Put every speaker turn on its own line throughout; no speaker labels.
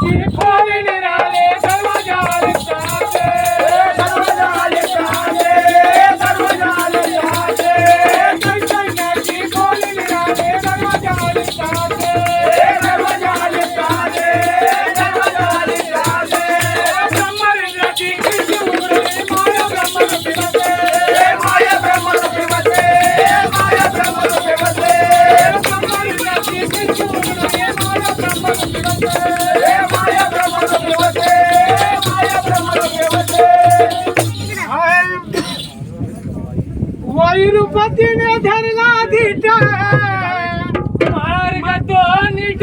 Keep it तिरुपतीने धरला धीट मार्ग तो निट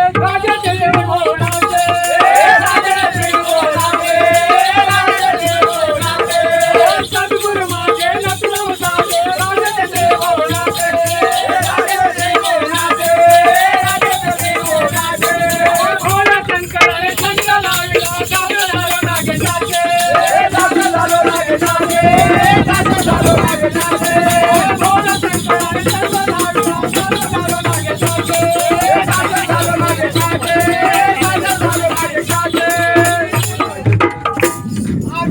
Hey,